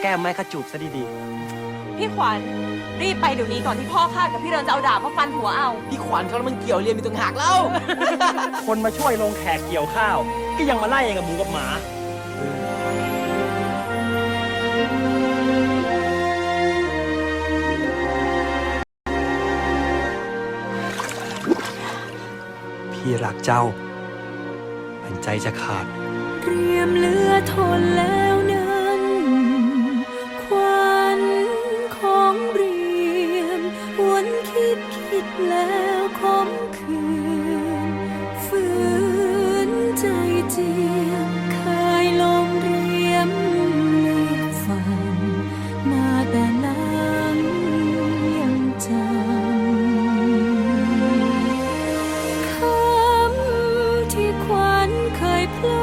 แก้มแม่ก็จูบซะดีพี่ขวัญรีบไปเดี๋ยวนี้ก่อนที่พ่อข้ากับพี่เรินจะเอาดาบมาฟันหัวเอา พี่ขวัญเขาแล้วมันเกี่ยวเรียนมีต่างหากแล้วๆคนมาช่วยลงแขกเกี่ยวข้าว ก็ยังมาไล่กับหมูกับหมา พี่รักเจ้าเป็นใจจะขาด เตรียมเหลือทนแล้ว ญ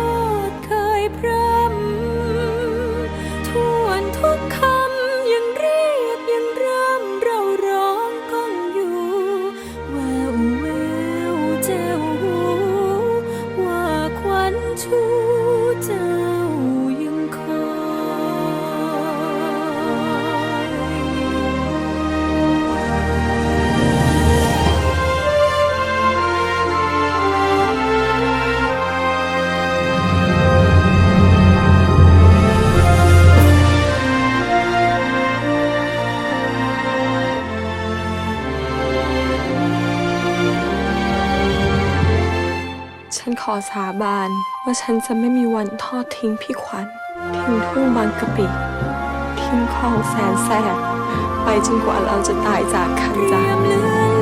ฉันขอสาบานว่าฉันจะไม่มีวันทอดทิ้งพี่ขวัญ ทิ้งทุ่งบางกะปิ ทิ้งคลองแสนแสบ ไปจนกว่าเราจะตายจากกันจ้ะ